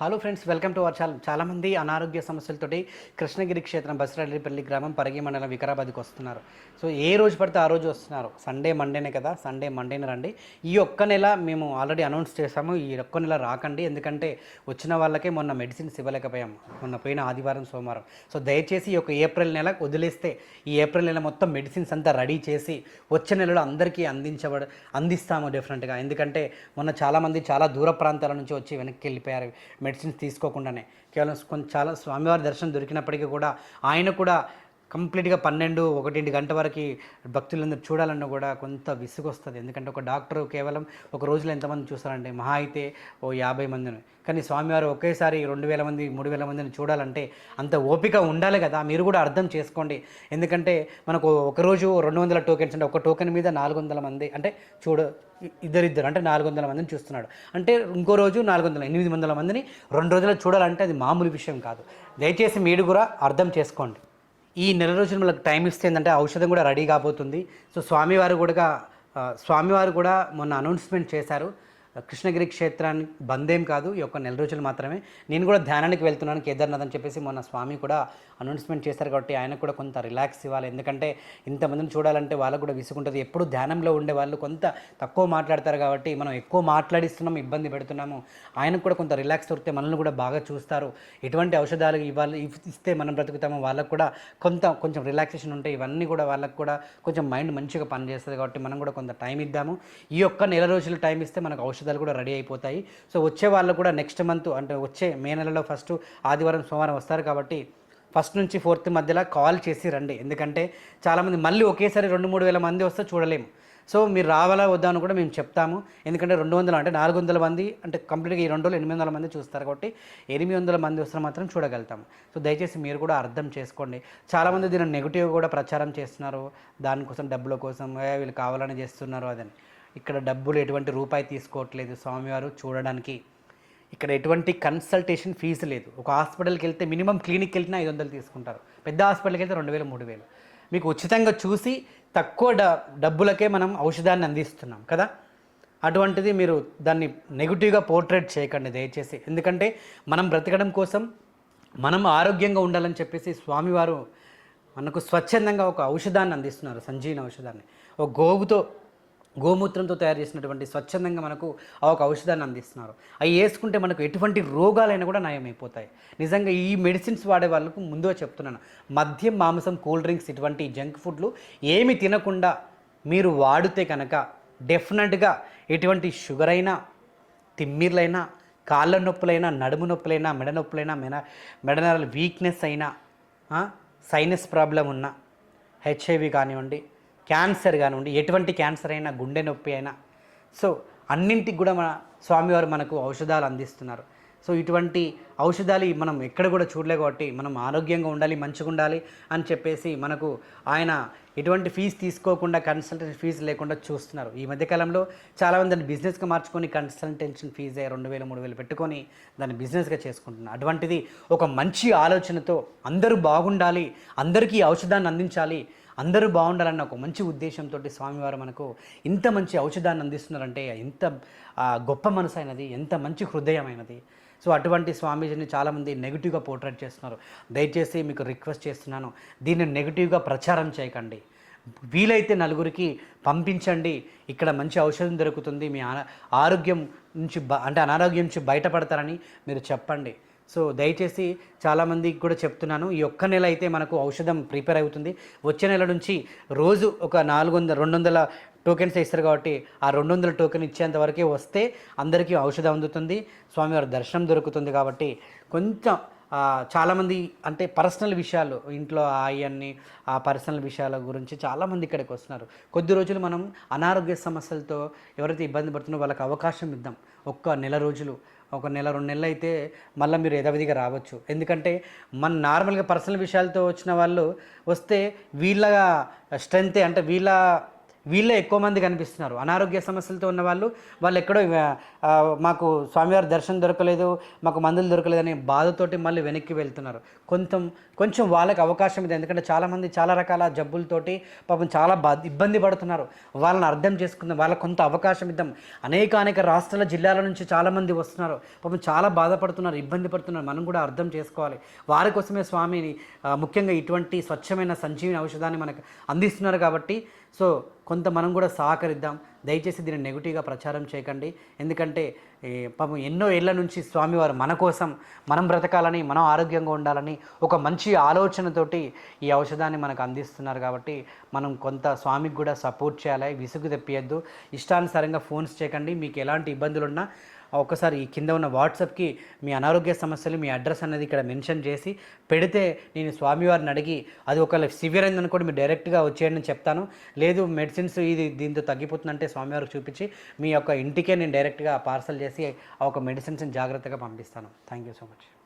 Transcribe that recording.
Hello friends welcome to our channel చాలామంది అనారోగ్య సమస్యలతోటి కృష్ణగిరి క్షేత్రం బసిరెడ్డిపల్లి గ్రామం పరిగి మండలం వికారాబాద్కి వస్తున్నారు. సో ఏ రోజు పడితే ఆ రోజు వస్తున్నారు. సండే మండేనే కదా. సండే మండేనే రండి. ఈ ఒక్క నెల మేము ఆల్రెడీ అనౌన్స్ చేసాము ఈ ఒక్క నెల రాకండి. ఎందుకంటే వచ్చిన వాళ్ళకే మొన్న మెడిసిన్స్ ఇవ్వలేకపోయాము మొన్న పోయిన ఆదివారం సోమవారం. సో దయచేసి ఈ యొక్క ఏప్రిల్ నెల వదిలేస్తే ఈ ఏప్రిల్ నెల మొత్తం మెడిసిన్స్ అంతా రెడీ చేసి వచ్చే నెలలో అందరికీ అందించబడ అందిస్తాము డెఫినెట్గా ఎందుకంటే మొన్న చాలామంది చాలా దూర ప్రాంతాల నుంచి వచ్చి వెనక్కి వెళ్ళిపోయారు. మెడిసిన్స్ తీసుకోకుండానే. కేవలం కొంచెం చాలా స్వామివారి దర్శనం దొరికినప్పటికీ కూడా ఆయన కూడా కంప్లీట్గా పన్నెండు ఒకటింటి గంట వరకు భక్తులందరూ చూడాలన్నా కూడా కొంత విసుగొస్తుంది. ఎందుకంటే ఒక డాక్టర్ కేవలం ఒక రోజులో ఎంతమంది చూస్తారంటే మహా అయితే ఓ యాభై మందిని. కానీ స్వామివారు ఒకేసారి రెండు వేల మంది మూడు వేల మందిని చూడాలంటే అంత ఓపిక ఉండాలి కదా. మీరు కూడా అర్థం చేసుకోండి. ఎందుకంటే మనకు ఒకరోజు రెండు వందల టోకెన్స్ అంటే ఒక టోకెన్ మీద నాలుగు వందల మంది అంటే చూడ ఇద్దరిద్దరు అంటే నాలుగు వందల మందిని చూస్తున్నాడు. అంటే ఇంకో రోజు నాలుగు వందల ఎనిమిది వందల మందిని రెండు రోజులు చూడాలంటే అది మామూలు విషయం కాదు. దయచేసి మీరు కూడా అర్థం చేసుకోండి. ఈ నెల రోజులు మనకు టైం ఇస్తే ఏంటంటే ఔషధం కూడా రెడీ కాబోతుంది. సో స్వామివారు కూడా స్వామివారు కూడా మొన్న అనౌన్స్మెంట్ చేశారు. కృష్ణగిరి క్షేత్రాన్ని బందేం కాదు ఈ యొక్క నెల రోజులు మాత్రమే. నేను కూడా ధ్యానానికి వెళ్తున్నాను కేదార్నాథ్ అని చెప్పేసి మొన్న స్వామి కూడా అనౌన్స్మెంట్ చేశారు కాబట్టి ఆయన కూడా కొంత రిలాక్స్ ఇవ్వాలి. ఎందుకంటే ఇంతమందిని చూడాలంటే వాళ్ళకు కూడా విసుకుంటుంది ఎప్పుడు ధ్యానంలో ఉండే వాళ్ళు కొంత తక్కువ మాట్లాడతారు కాబట్టి మనం ఎక్కువ మాట్లాడిస్తున్నాం ఇబ్బంది పెడుతున్నాము. ఆయనకు కూడా కొంత రిలాక్స్ దొరికితే మనల్ని కూడా బాగా చూస్తారు. ఎటువంటి ఔషధాలు ఇవ్వాలి ఇస్తే మనం బ్రతుకుతామో. వాళ్ళకు కూడా కొంత కొంచెం రిలాక్సేషన్ ఉంటే ఇవన్నీ కూడా వాళ్ళకు కూడా కొంచెం మైండ్ మంచిగా పనిచేస్తుంది కాబట్టి మనం కూడా కొంత టైం ఇద్దాము. ఈ యొక్క నెల రోజులు టైం ఇస్తే మనకు ఔషధం ఔషధాలు కూడా రెడీ అయిపోతాయి. సో వచ్చే వాళ్ళు కూడా నెక్స్ట్ మంత్ అంటే వచ్చే మే నెలలో ఫస్ట్ ఆదివారం సోమవారం వస్తారు కాబట్టి ఫస్ట్ నుంచి ఫోర్త్ మధ్యలో కాల్ చేసి రండి. ఎందుకంటే చాలామంది మళ్ళీ ఒకేసారి రెండు మూడు వేల మంది వస్తే చూడలేము. సో మీరు రావాలా వద్దా అని కూడా మేము చెప్తాము. ఎందుకంటే రెండు వందలు అంటే నాలుగు వందల మంది అంటే కంప్లీట్గా ఈ రెండు వందలు ఎనిమిది వందల మంది చూస్తారు కాబట్టి ఎనిమిది వందల మంది వస్తే మాత్రం చూడగలుగుతాము. సో దయచేసి మీరు కూడా అర్థం చేసుకోండి. చాలామంది దీన్ని నెగిటివ్ కూడా ప్రచారం చేస్తున్నారు. దానికోసం డబ్బుల కోసం వీళ్ళు కావాలని చేస్తున్నారు అదని. ఇక్కడ డబ్బులు ఎటువంటి రూపాయి తీసుకోవట్లేదు స్వామివారు చూడడానికి. ఇక్కడ ఎటువంటి కన్సల్టేషన్ ఫీజు లేదు. ఒక హాస్పిటల్కి వెళ్తే మినిమం క్లినిక్కి వెళ్తే ఐదు వందలు తీసుకుంటారు. పెద్ద హాస్పిటల్కి వెళ్తే రెండు వేలు మూడు వేలు. మీకు ఉచితంగా చూసి తక్కువ డ డబ్బులకే మనం ఔషధాన్ని అందిస్తున్నాం కదా? అటువంటిది మీరు దాన్ని నెగిటివ్గా పోర్ట్రేట్ చేయకండి దయచేసి. ఎందుకంటే మనం బ్రతకడం కోసం మనం ఆరోగ్యంగా ఉండాలని చెప్పేసి స్వామివారు మనకు స్వచ్ఛందంగా ఒక ఔషధాన్ని అందిస్తున్నారు సంజీవన ఔషధాన్ని. ఒక గోవుతో గోమూత్రంతో తయారు చేసినటువంటి స్వచ్ఛందంగా మనకు ఆ ఒక ఔషధాన్ని అందిస్తున్నారు. అవి వేసుకుంటే మనకు ఎటువంటి రోగాలైనా కూడా నయమైపోతాయి. నిజంగా ఈ మెడిసిన్స్ వాడే వాళ్ళకు ముందుగా చెప్తున్నాను. మద్యం మాంసం కూల్ డ్రింక్స్ ఇటువంటి జంక్ ఫుడ్లు ఏమి తినకుండా మీరు వాడితే కనుక డెఫినెట్గా ఎటువంటి షుగర్ అయినా తిమ్మిర్లైనా కాళ్ళ నొప్పులైనా నడుము నొప్పులైనా మెడ నొప్పులైనా మెడ మెడనరల్ వీక్నెస్ అయినా సైనస్ ప్రాబ్లం ఉన్నా హెచ్ఐవి కానివ్వండి క్యాన్సర్ కానివ్వండి ఎటువంటి క్యాన్సర్ అయినా గుండె నొప్పి అయినా. సో అన్నింటికి కూడా మన స్వామివారు మనకు ఔషధాలు అందిస్తున్నారు. సో ఇటువంటి ఔషధాలు మనం ఎక్కడ కూడా చూడలే కాబట్టి మనం ఆరోగ్యంగా ఉండాలి మంచిగా ఉండాలి అని చెప్పేసి మనకు ఆయన ఎటువంటి ఫీజు తీసుకోకుండా కన్సల్టేషన్ ఫీజు లేకుండా చూస్తున్నారు. ఈ మధ్యకాలంలో చాలామంది దాన్ని బిజినెస్గా మార్చుకొని కన్సల్టేషన్ ఫీజే రెండు వేలు మూడు వేలు పెట్టుకొని దాన్ని బిజినెస్గా చేసుకుంటున్నారు. అటువంటిది ఒక మంచి ఆలోచనతో అందరూ బాగుండాలి అందరికీ ఔషధాన్ని అందించాలి అందరూ బాగుండాలన్న ఒక మంచి ఉద్దేశంతో స్వామివారు మనకు ఇంత మంచి ఔషధాన్ని అందిస్తున్నారంటే ఎంత గొప్ప మనసు అయినది ఎంత మంచి హృదయమైనది. సో అటువంటి స్వామీజీని చాలామంది నెగిటివ్గా పోర్ట్రేట్ చేస్తున్నారు. దయచేసి మీకు రిక్వెస్ట్ చేస్తున్నాను దీన్ని నెగిటివ్గా ప్రచారం చేయకండి. వీలైతే నలుగురికి పంపించండి. ఇక్కడ మంచి ఔషధం దొరుకుతుంది. మీ ఆరోగ్యం నుంచి అంటే అనారోగ్యం నుంచి బయటపడతారని మీరు చెప్పండి. సో దయచేసి చాలామందికి కూడా చెప్తున్నాను ఈ ఒక్క నెల అయితే మనకు ఔషధం ప్రిపేర్ అవుతుంది. వచ్చే నెల నుంచి రోజు ఒక నాలుగు వందల రెండు వందల టోకెన్స్ ఇస్తారు కాబట్టి ఆ రెండు వందల టోకెన్ ఇచ్చేంత వరకే వస్తే అందరికీ ఔషధం అందుతుంది. స్వామివారి దర్శనం దొరుకుతుంది కాబట్టి కొంచెం చాలామంది అంటే పర్సనల్ విషయాలు ఇంట్లో ఆయన్ని ఆ పర్సనల్ విషయాల గురించి చాలామంది ఇక్కడికి వస్తున్నారు. కొద్ది రోజులు మనం అనారోగ్య సమస్యలతో ఎవరైతే ఇబ్బంది పడుతున్నారో వాళ్ళకి అవకాశం ఇద్దాం. ఒక్క నెల రోజులు ఒక నెల రెండు నెలలు అయితే మళ్ళీ మీరు యథావిధిగా రావచ్చు. ఎందుకంటే మన నార్మల్గా పర్సనల్ విషయాలతో వచ్చిన వాళ్ళు వస్తే వీళ్ళ స్ట్రెంతే అంటే వీళ్ళ వీళ్ళే ఎక్కువ మంది కనిపిస్తున్నారు. అనారోగ్య సమస్యలతో ఉన్న వాళ్ళు వాళ్ళు ఎక్కడో మాకు స్వామివారి దర్శనం దొరకలేదు మాకు మందులు దొరకలేదు అనే బాధతోటి మళ్ళీ వెనక్కి వెళ్తున్నారు. కొంచెం కొంచెం వాళ్ళకి అవకాశం ఇది. ఎందుకంటే చాలామంది చాలా రకాల జబ్బులతోటి పాపం చాలా బా ఇబ్బంది పడుతున్నారు. వాళ్ళని అర్థం చేసుకుందాం వాళ్ళకి కొంత అవకాశం ఇద్దాం. అనేక అనేక రాష్ట్రాల జిల్లాల నుంచి చాలామంది వస్తున్నారు. పాపం చాలా బాధపడుతున్నారు ఇబ్బంది పడుతున్నారు. మనం కూడా అర్థం చేసుకోవాలి. వారి కోసమే స్వామిని ముఖ్యంగా ఇటువంటి స్వచ్ఛమైన సంజీవిని ఔషధాన్ని మనకు అందిస్తున్నారు కాబట్టి సో కొంత మనం కూడా సహకరిద్దాం. దయచేసి దీన్ని నెగిటివ్గా ప్రచారం చేయకండి. ఎందుకంటే పాపం ఎన్నో ఏళ్ళ నుంచి స్వామివారు మన కోసం మనం బ్రతకాలని మనం ఆరోగ్యంగా ఉండాలని ఒక మంచి ఆలోచనతోటి ఈ ఔషధాన్ని మనకు అందిస్తున్నారు కాబట్టి మనం కొంత స్వామికి కూడా సపోర్ట్ చేయాలి. విసుగు తెప్పియద్దు. ఇష్టానుసారంగా ఫోన్స్ చేయకండి. మీకు ఎలాంటి ఇబ్బందులు ఉన్నా ఒక్కసారి ఈ కింద ఉన్న వాట్సాప్కి మీ అనారోగ్య సమస్యలు మీ అడ్రస్ అనేది ఇక్కడ మెన్షన్ చేసి పెడితే నేను స్వామివారిని అడిగి అది ఒకవేళ సివియర్ అయిందనుకోండి కూడా మీరు డైరెక్ట్గా వచ్చేయండి చెప్తాను. లేదు మెడిసిన్స్ ఇది దీంతో తగ్గిపోతుందంటే స్వామివారికి చూపించి మీ యొక్క ఇంటికే నేను డైరెక్ట్గా పార్సల్ చేసి ఆ ఒక మెడిసిన్స్ని జాగ్రత్తగా పంపిస్తాను. Thank you so much.